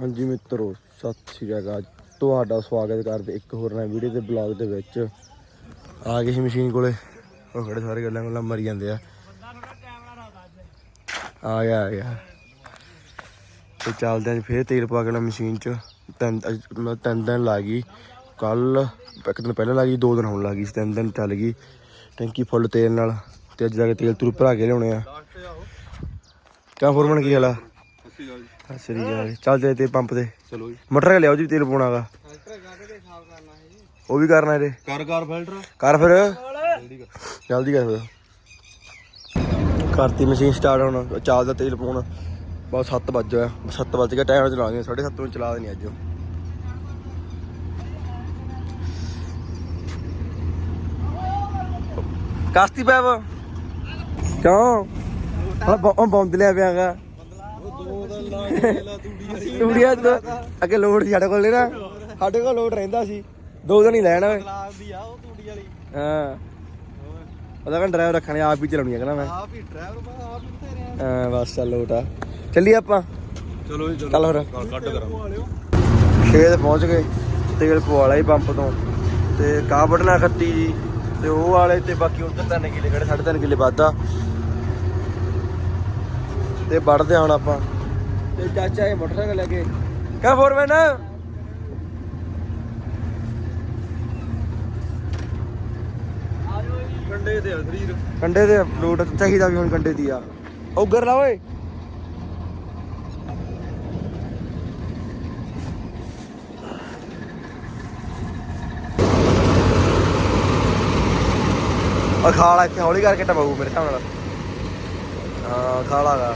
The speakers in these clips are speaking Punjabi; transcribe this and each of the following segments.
ਹਾਂਜੀ ਮਿੱਤਰੋ ਸਤਿ ਸ਼੍ਰੀ ਅਕਾਲ ਤੁਹਾਡਾ ਸਵਾਗਤ ਕਰਦੇ ਇੱਕ ਹੋਰ ਨਵੀਂ ਵੀਡੀਓ ਦੇ ਬਲੌਗ ਦੇ ਵਿੱਚ। ਆ ਗਏ ਸੀ ਮਸ਼ੀਨ ਕੋਲੇ। ਉਹ ਖੜੇ ਸਾਰੇ ਗੱਲਾਂ ਗੱਲਾਂ ਮਰੀ ਜਾਂਦੇ ਆ। ਆ ਗਿਆ ਆ ਗਿਆ। ਤੇ ਚੱਲਦੇ ਆਂ ਫੇਰ ਤੇਲ ਪਾ ਕੇ ਮਸ਼ੀਨ 'ਚ। ਤਿੰਨ ਮਤਲਬ ਤਿੰਨ ਦਿਨ ਲਾ ਗਈ। ਕੱਲ ਇੱਕ ਦਿਨ ਪਹਿਲਾਂ ਲਾ ਗਈ ਦੋ ਦਿਨ ਹੁਣ ਲਾ ਗਈ ਸੀ, ਤਿੰਨ ਦਿਨ ਚੱਲ ਗਈ। ਟੈਂਕੀ ਫੁੱਲ ਤੇਲ ਨਾਲ। ਤੇ ਅੱਜ ਜਾ ਕੇ ਤੇਲ ਤੂਰ ਭਰਾ ਕੇ ਲਿਆਉਣੇ ਆ। ਕਾ ਫੋਰਮਨ ਕੀ ਹਾਲ ਸਤਿ ਸ਼੍ਰੀ ਅਕਾਲ ਚੱਲ ਜੇ ਤੇ ਪੰਪ ਤੇ। ਚਲੋ ਜੀ। ਮੋਟਰ ਲਿਆਓ ਜੀ ਤੇਲ ਪਾਉਣਾਗਾ ਉਹ ਵੀ ਕਰਨਾ ਇਹਦੇ। ਕਰ ਕਰ ਫਿਲਟਰ। ਕਰ ਫਿਰ। ਜਲਦੀ ਕਰ। ਫਿਰ। ਕਰਤੀ ਮਸ਼ੀਨ ਸਟਾਰਟ ਹੁਣ। ਚੱਲਦਾ ਤੇਲ ਪਾਉਣ। ਬਸ 7 ਵੱਜ ਗਿਆ। 7 ਵੱਜ ਗਿਆ ਟਾਈਮ ਚਲਾਵਾਂਗੇ 7:30 ਵਜੇ ਚਲਾ ਦੇਣੀ ਅੱਜ। ਕਾਸਤੀ ਪੈਪ। ਕਿਉਂ? ਹਾਂ ਬੌਂਦ ਲਿਆ ਪਿਆਗਾ ਦੋ ਦਿਨ ਲਾ ਕੇ ਲਾ ਤੂੜੀ ਟੂੜੀਆਂ ਤੋਂ ਅੱਗੇ ਲੋਡ ਸੀ ਸਾਡੇ ਕੋਲ ਨੇ ਨਾ। ਸਾਡੇ ਕੋਲ ਲੋਡ ਰਹਿੰਦਾ ਸੀ। ਦੋ ਦਿਨ ਹੀ ਲੈਣਾ ਓਏ ਗਲਾਸ ਦੀ ਆ ਉਹ ਤੂੜੀ ਵਾਲੀ ਹਾਂ। ਉਹਦਾ ਕਹਿੰਦਾ ਡਰਾਈਵਰ ਰੱਖਣੇ ਆਪ ਹੀ ਚਲਾਉਣੀ ਹੈ ਕਹਿੰਦਾ ਮੈਂ। ਆਪ ਹੀ ਡਰਾਈਵਰ ਬਾ ਆਪ ਹੀ ਬਥੇਰੇ ਆ। ਹਾਂ ਬਸ ਚੱਲ ਲੋਟ ਆ। ਚੱਲੀਏ ਆਪਾਂ। ਚਲੋ ਜੀ ਚੱਲ। ਫਿਰ ਕੱਢ ਕਰਾਂ ਖੇਤ ਪਹੁੰਚ ਗਏ। ਤੇਲ ਪਵਾ ਲਿਆ ਪੰਪ ਤੋਂ। ਤੇ ਕਾਹ ਵੱਢਣਾ ਖੱਤੀ ਜੀ। ਤੇ ਉਹ ਵਾਲੇ ਤੇ ਬਾਕੀ ਉਧਰ ਤਿੰਨ ਕਿੱਲੇ ਖੜੇ ਸਾਢੇ ਤਿੰਨ ਕਿੱਲੇ ਵਾਧਾ ਤੇ ਵੱਢਦੇ ਹੁਣ ਆਪਾਂ। ਤੇ ਚਾਚਾ ਇਹ ਮੋਟਰਸਾਈਕਲ ਲੈ ਕੇ। ਕਾ ਫੋਰਮੈਨ। ਕੰਡੇ ਤੇ ਆ ਸਰੀਰ। ਕੰਡੇ ਦੇ ਲੋਟ ਚਾਹੀਦਾ ਵੀ ਹੁਣ ਕੰਡੇ ਦੀ ਆ। ਉਗਰ ਲਾ ਓਏ। ਆ ਖਾਲਾ ਇੱਥੇ ਹੌਲੀ ਕਰਕੇ ਟਪਾਊ ਮੇਰੇ ਹਿਸਾਬ ਨਾਲ। ਹਾਂ ਖਾਲਾ ਗਾ।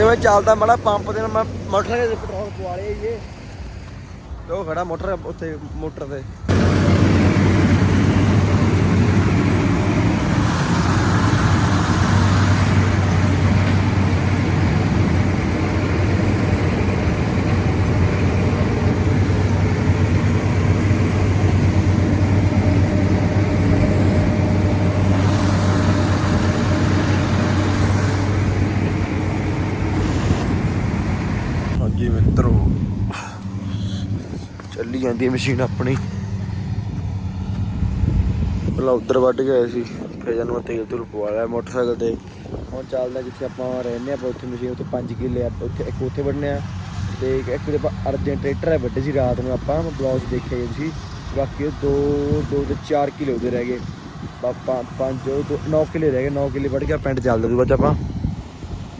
ਤੇ ਮੈਂ ਚੱਲਦਾ, ਮਾੜਾ ਪੰਪ ਦੇ ਨਾਲ ਮੈਂ ਮੋਟਰਸਾਈਕਲ ਦੇ ਪੈਟਰੋਲ ਪਵਾ ਲਿਆ ਜੀ ਇਹ। ਤੇ ਉਹ ਖੜਾ ਮੋਟਰ ਉੱਥੇ, ਮੋਟਰ ਤੇ। ਹਾਂਜੀ ਮਿੱਤਰੋ ਚੱਲੀ ਜਾਂਦੀ ਹੈ ਮਸ਼ੀਨ ਆਪਣੀ। ਪਹਿਲਾਂ ਉੱਧਰ ਵੱਢ ਗਏ ਸੀ, ਫਿਰ ਜਾਨੂੰ ਮੈਂ ਤੇਲ ਤੂਲ ਪਵਾ ਲਿਆ ਮੋਟਰਸਾਈਕਲ ਤੇ। ਹੁਣ ਚੱਲਦਾ ਜਿੱਥੇ ਆਪਾਂ ਰਹਿੰਦੇ ਆਪਾਂ ਉੱਥੇ ਮਸ਼ੀਨ ਉੱਥੇ 5 ਕਿੱਲੇ ਆ ਉੱਥੇ ਇੱਕ ਉੱਥੇ ਵੱਢਣੇ ਆ। ਤੇ ਇੱਕ ਇੱਕ ਦੇ ਅਰਜਨ ਟਰੈਕਟਰ ਹੈ ਵੱਡੇ ਸੀ ਰਾਤ ਨੂੰ ਆਪਾਂ ਬਲੌਗ ਦੇਖਿਆ ਜੀ ਤੁਸੀਂ ਬਾਕੀ ਉਹ ਦੋ ਦੋ ਤੇ 4 ਕਿੱਲੇ ਉਹਦੇ ਰਹਿ ਗਏ। ਆਪਾਂ ਪੰਜ, ਉਹ ਦੋ 9 ਕਿੱਲੇ ਰਹਿ ਗਏ 9 ਕਿੱਲੇ ਵੱਢ ਗਿਆ ਪਿੰਡ ਚੱਲਦੇ ਦੂ ਬਾਅਦ ਆਪਾਂ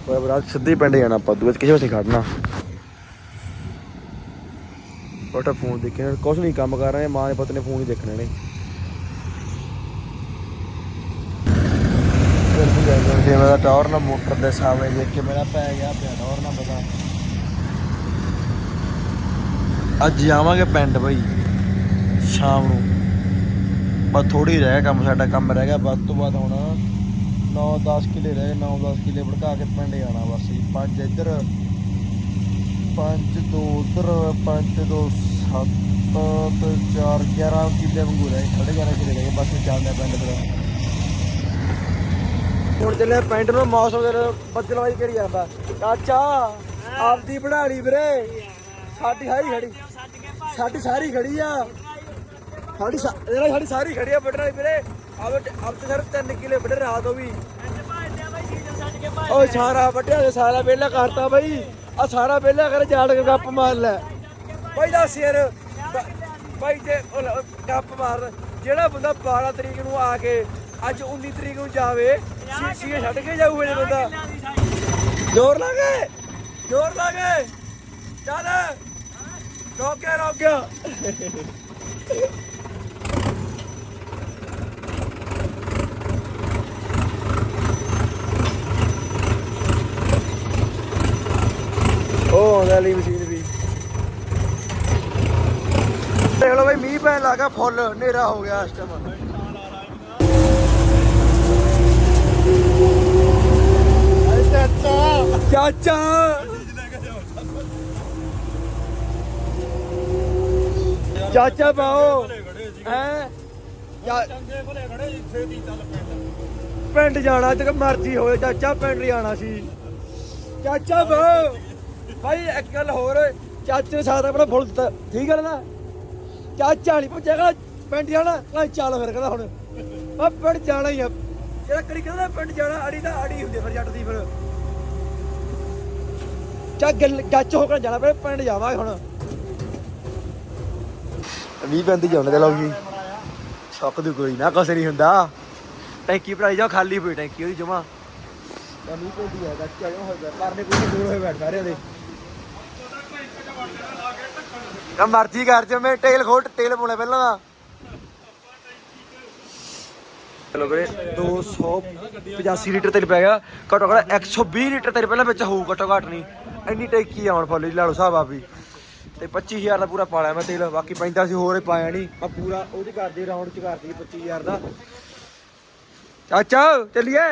ਪਰ ਰਾਤ ਸਿੱਧੇ ਪਿੰਡ ਜਾਣਾ ਆਪਾਂ ਦੂ 'ਚ ਕਿਸੇ ਪਾਸੇ ਖੜਨਾ ਬਟਾ ਫੋਨ ਦੇਖੇ ਕੁਛ ਨਹੀਂ, ਕੰਮ ਕਰ ਰਹੇ ਮਾਂ ਦੇ ਪੁੱਤ ਨੇ ਫੋਨ ਹੀ ਦੇਖਣੇ ਨੇ। ਫਿਰ ਮੇਰਾ ਟਾਵਰ ਨਾ ਮੋਟਰ ਦੇ ਸਾਹਮਣੇ ਦੇਖ ਕੇ ਮੇਰਾ ਪੈ ਗਿਆ, ਪਿਆ ਟਾਵਰ ਨਾ ਪਤਾ। ਅੱਜ ਜਾਵਾਂਗੇ ਪਿੰਡ ਬਈ, ਸ਼ਾਮ ਨੂੰ। ਬਸ ਥੋੜੀ ਰਹਿ ਕੰਮ, ਸਾਡਾ ਕੰਮ ਰਹਿ ਗਿਆ। ਵੱਧ ਤੋਂ ਵੱਧ ਹੁਣ 9-10 ਕਿੱਲੇ ਰਹਿ ਗਏ 9-10 ਕਿਲੇ ਭੜਕਾ ਕੇ ਪਿੰਡ ਜਾਣਾ ਬਸ ਜੀ। ਇੱਧਰ ਪੰਜ ਦੋ ਉਧਰ ਪੰਜ ਤੇ ਦੋ ਸੱਤ ਤੇ ਚਾਰ 11 ਕਿੱਲੇ ਵਾਂਗੂ ਰਹਿ ਸਾਢੇ 11 ਕਿੱਲੇ ਰਹਿ ਗਏ ਬਸ ਮੈਂ ਚੱਲਦਾ ਪਿੰਡ ਫਿਰ ਹੁਣ ਚੱਲੇ ਪਿੰਡ ਨੂੰ ਮੌਸਮ ਦੇ ਬੱਦਲਵਾਈ ਕਰੀ ਜਾਂਦਾ। ਚਾਚਾ ਆਪਦੀ ਬਣਾ ਲਈ ਵੀਰੇ। ਸਾਡੀ ਸਾਰੀ ਖੜੀ। ਸਾਡੀ ਸਾਰੀ ਖੜੀ ਆ। ਸਾਡੀ ਸਾਡੀ ਸਾਰੀ ਖੜੀ ਆ ਵੱਢਣ ਵਾਲੀ ਵੀਰੇ। ਆਪ ਤੇ ਸਿਰਫ 3 ਕਿੱਲੇ ਵੱਢ ਰਾਤ ਹੋ ਵੀ। ਓਏ ਸਾਰਾ ਵੱਢਿਆ ਤੇ ਸਾਰਾ ਵਿਹਲਾ ਕਰਤਾ ਬਈ। ਆ ਸਾਰਾ ਵੇਲਾ ਕਰ ਜਾੜ ਕੇ ਗੱਪ ਮਾਰ ਲੈ। ਬਈ ਦਾ ਸਿਰ ਬਈ ਜੇ ਗੱਪ ਮਾਰ। ਜਿਹੜਾ ਬੰਦਾ 12 ਤਰੀਕ ਨੂੰ ਆ ਕੇ ਅੱਜ 19 ਤਰੀਕ ਨੂੰ ਜਾਵੇ ਸੀਏ ਛੱਡ ਕੇ ਜਾਊ ਇਹ ਬੰਦਾ। ਜ਼ੋਰ ਲਾ ਕੇ, ਜ਼ੋਰ ਲਾ ਕੇ। ਚੱਲ। ਰੋਕ ਗਿਆ ਰੋਕ ਗਿਆ ਉਹ ਆਉਂਦਾ ਮਸ਼ੀਨ ਵੀ। ਦੇਖ ਲਓ ਬਈ, ਮੀਂਹ ਪੈਣ ਲੱਗਾ, ਫੁੱਲ, ਹਨੇਰਾ ਹੋ ਗਿਆ ਇਸ ਟਾਈਮ ਚਾਚਾ। ਚਾਚਾ ਪਾਓ। ਹੈ? ਚੰਗੇ ਭਲੇ ਖੜੇ ਜਿੱਥੇ ਦੀ ਚੱਲ ਪੈਂਦਾ ਪਿੰਡ ਜਾਣਾ ਤੇ ਮਰਜ਼ੀ ਹੋਵੇ, ਚਾਚਾ ਪਿੰਡ ਜਾਣਾ ਸੀ। ਚਾਚਾ ਬੋ ਭਾਈ ਇੱਕ ਗੱਲ ਹੋਰ ਚਾਚੇ ਨੇ ਸਾਥ ਆਪਣਾ ਫੁੱਲ ਦਿੱਤਾ। ਠੀਕ ਹੈ ਨਾ? ਚਾਚਾ ਨਹੀਂ ਪੁੱਛੇਗਾ ਪਿੰਡ ਜਾਣਾ ਲੈ ਚੱਲ ਫਿਰ ਕਹਿੰਦਾ ਹੁਣ। ਆ ਪਿੰਡ ਜਾਣਾ ਹੀ ਆ। ਜਿਹੜਾ ਕਰੀ ਕਹਿੰਦਾ ਪਿੰਡ ਜਾਣਾ ਅੜੀ ਦਾ ਅੜੀ ਹੁੰਦੀ ਫਿਰ ਜੱਟ ਦੀ ਫਿਰ। ਚਾ ਗੱਲ ਗੱਚ ਹੋ ਕੇ ਜਾਣਾ ਪਏ ਪਿੰਡ ਜਾਵਾਂਗੇ ਹੁਣ। 20 ਪੈਂਦੀ ਜਾਣ ਦੇ ਲਓ ਜੀ। ਸ਼ੱਕ ਦੀ ਕੋਈ ਨਾ ਕੁਛ ਨਹੀਂ ਹੁੰਦਾ। ਟੈਂਕੀ ਭਰਾਈ ਜਾ ਖਾਲੀ ਪਈ ਟੈਂਕੀ ਉਹਦੀ ਜਮਾ। ਤਾਂ ਮੀਂਹ ਪੈਂਦੀ ਹੈ ਗੱਚ ਆਇਓ ਹੋਇਆ ਪਰਨੇ ਕੋਈ ਦੂਰ ਹੋਏ ਬੈਠ ਸਾਰਿਆਂ ਦੇ ਕਾ ਮਰਜ਼ੀ ਕਰ ਜੇ ਮੈਂ ਤੇਲ ਖੋਟ ਤੇਲ ਪਾਉਣਾ ਪਹਿਲਾਂ। ਦਾ ਚਲੋ ਵੀਰੇ 285 ਲੀਟਰ ਤੇਲ ਪੈ ਗਿਆ। ਘੱਟੋ ਘੱਟ 120 ਲੀਟਰ ਤੇਲ ਪਹਿਲਾਂ ਵਿੱਚ ਹੋਊ, ਘੱਟੋ ਘੱਟ ਨਹੀਂ। ਇੰਨੀ ਟੈਂਕੀ ਆਉਣ ਫੁੱਲ ਲਾ ਲਓ ਸਾਹਿਬ ਆ ਵੀ ਤੇ 25000 ਦਾ ਪੂਰਾ ਪਾ ਲਿਆ ਮੈਂ ਤੇਲ, ਬਾਕੀ ਪੈਂਦਾ ਸੀ ਹੋਰ ਪਾਇਆ ਨਹੀਂ। ਆ ਪੂਰਾ ਉਹਦੀ ਕਰਦੀ ਰਾਉਂਡ ਚ ਕਰਦੀ 25000 ਦਾ। ਚਾਚਾ, ਚੱਲੀਏ?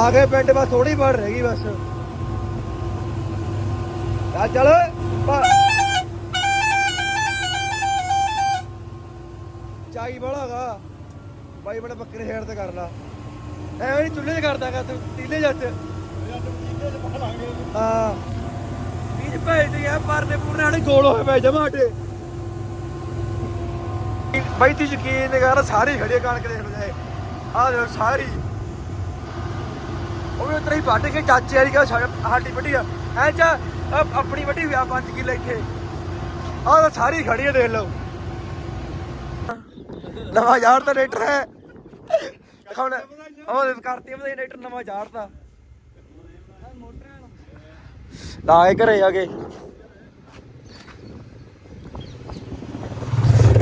ਆ ਗਏ ਪਿੰਡ, ਬਸ ਥੋੜੀ ਬਾੜ ਰਹਿ ਗਈ ਬਸ। ਆ ਚੱਲ ਚਾਈ ਬੜਾਗਾ ਬਾਈ ਬੜਾ ਬੱਕਰੇ ਛੇੜ ਤੇ ਕਰ ਲਾ। ਐਵੇਂ ਨਹੀਂ ਚੁੱਲ੍ਹੇ 'ਚ ਕਰਦਾਗਾ ਤੂੰ, ਤੀਲੇ ਜੱਟ। ਹਾਂ। ਬੀਜ ਭੇਜਦੇ ਆ ਪਰਨੇ ਪੂਰਨੇ ਆਣੇ ਗੋਲ ਹੋਏ ਪਏ ਜਮਾਟੇ ਬਾਈ ਤੂੰ ਯਕੀਨ ਕਰ, ਸਾਰੀ ਖੜੀ ਕਣਕ ਦੇਖ ਲੋ ਜਾਏ ਸਾਰੀ। ਵੀ ਉਤਰਾ ਹੀ ਵੱਢ ਕੇ ਚਾਚੇ ਵਾਲੀ ਕਾ ਸਾਡੀ ਵੱਡੀ ਆ। ਐ ਚਾ ਆਪਣੀ ਵੱਡੀ ਹੋਈ ਆ 5 ਕਿੱਲੇ ਇੱਥੇ। ਆਹ ਤਾਂ ਸਾਰੀ ਖੜੀ ਆ ਦੇਖ ਲਓ। ਨਵਾਂ ਯਾਰ ਤਾਂ ਰੇਟਰ ਹੈ। ਹੁਣ ਉਹ ਕਰਤੀ ਉਹਦੇ ਰੇਟਰ ਨਵਾਂ ਯਾਰ ਤਾਂ ਲਾਏ ਘਰੇ ਆ ਗਏ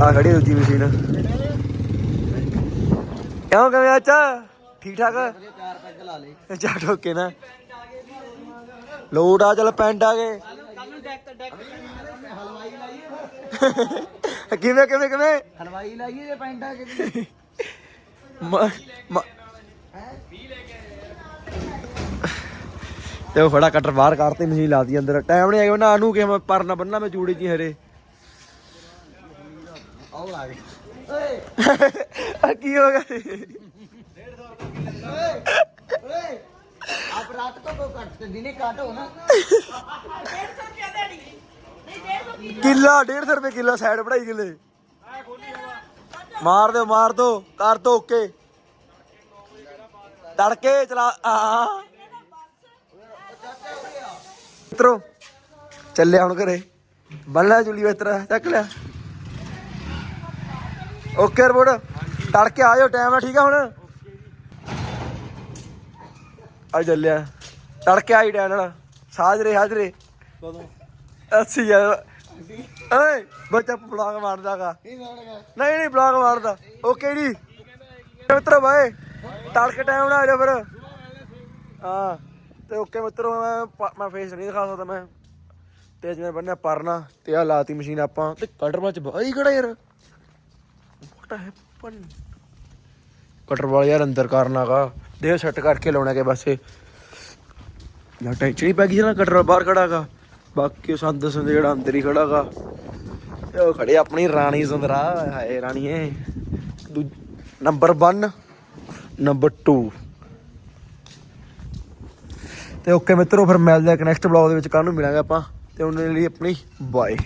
ਆ ਖੜੀ ਦੂਜੀ ਮਸ਼ੀਨ। ਕਿਉਂ ਕਿਵੇਂ ਆਚਾ ਠੀਕ ਠਾਕ ਚਾਰ ਪੈਗ ਲਾ ਲੇ ਚਾ ਠੋਕੇ ਨਾ। ਲੋਡ ਆ ਚੱਲ ਪਿੰਡ ਆ ਗਏ। ਕੱਲ ਨੂੰ ਡੈਕ ਡੈਕ ਹਲਵਾਈ ਲਾਈਏ। ਕਿਵੇਂ ਕਿਵੇਂ ਕਿਵੇਂ? ਹਲਵਾਈ ਲਾਈਏ ਜੇ ਪੈਂਟਾ ਕਿ ਮ- ਮ- ਤੇ ਉਹ ਫੜਾ ਕਟਰ ਬਾਹਰ ਕਰਤੇ ਮਸ਼ੀਨ ਲਾਤੀ ਅੰਦਰ। ਟਾਈਮ ਨਹੀਂ ਆਇਆ ਨਾ ਨੂੰ ਕਿ ਮੈਂ ਪਰਨਾ ਬੰਨਾ ਮੈਂ ਚੂੜੀ ਜੀ ਹਰੇ। ਆਉ ਲਾ ਗਏ। ਆ ਕੀ ਹੋ ਗਿਆ? ਓਏ ਆਪ ਰਾਤ ਕੋ ਕੋ ਕੱਟ ਦਿਨੇ ਕਾਟੋ ਨਾ। ਕਿੱਲਾ 150 ਰੁਪਏ ਕਿੱਲਾ ਸਾਈਡ ਪੜਾਈ ਕਿੱਲੇ। ਮਾਰ ਦਿਓ ਮਾਰ ਦਿਓ, ਕਰ ਦੋ ਓਕੇ। ਤੜਕੇ ਚਲਾ, ਆ ਮਿੱਤਰੋ, ਚੱਲਿਆ ਹੁਣ ਘਰੇ। ਬੰਨਿਆ ਚੁਲੀ ਬਿਸਤਰਾ ਚੱਕ ਲਿਆ। ਓਕੇ ਰਿਪੋਰਟ ਤੜਕੇ ਆਇਓ ਜਾਓ ਟਾਈਮ ਆ, ਠੀਕ ਆ ਹੁਣ? ਆ ਚੱਲਿਆ। ਤੜਕੇ ਆਈ ਟਾਈਮ ਨਾਲ ਸਾਜਰੇ ਹਾਜਰੇ। ਕਦੋਂ? ਅੱਛੀ ਯਾਰ ਓਏ ਬੱਚਾ ਬਲੌਗ ਮਾਰਦਾਗਾ। ਨਹੀਂ ਨਹੀਂ ਬਲੌਗ ਮਾਰਦਾ। ਓਕੇ ਜੀ ਮਿੱਤਰੋ ਬਾਏ। ਤੜਕੇ ਟਾਈਮ ਨਾਲ ਆ ਜਾ ਫਿਰ। ਹਾਂ। ਤੇ ਓਕੇ ਮਿੱਤਰੋ ਮੈਂ ਮੈਂ ਫੇਸ ਨਹੀਂ ਦਿਖਾ ਸਕਦਾ ਮੈਂ। ਤੇ ਜਿਵੇਂ ਬੰਨਿਆ ਪਰਨਾ। ਤੇ ਆ ਲਾਤੀ ਮਸ਼ੀਨ ਆਪਾਂ। ਤੇ ਕਟਰ ਵਿੱਚ ਬਾਈ ਖੜਾ ਯਾਰ? ਕਟਰ ਵਾਲਾ ਯਾਰ ਅੰਦਰ ਕਰਨਾਗਾ। ਦੇ ਸੈੱਟ ਕਰਕੇ ਲਾਉਣਾ ਕੇ ਬਸੇ ਯਾਰ ਟੈਂਸ਼ਨ ਹੀ ਪੈ ਗਈ ਜਿਹੜਾ ਕਟਰ ਬਾਹਰ ਖੜਾਗਾ ਬਾਕੀ ਸੰਦ ਸੰਦ ਜਿਹੜਾ ਅੰਦਰ ਹੀ ਖੜਾਗਾ ਉਹ ਖੜੇ ਆਪਣੀ ਰਾਣੀ ਸੰਦਰਾ ਹਾਏ ਰਾਣੀਏ ਦੂ ਨੰਬਰ 1 ਨੰਬਰ 2 ਤੇ ਓਕੇ ਮਿੱਤਰੋ, ਫਿਰ ਮਿਲਦੇ ਆ ਨੈਕਸਟ ਬਲੌਗ ਦੇ ਵਿੱਚ। ਕੱਲ ਨੂੰ ਮਿਲਾਂਗੇ ਆਪਾਂ। ਤੇ ਉਹਨਾਂ ਲਈ ਆਪਣੀ ਬਾਏ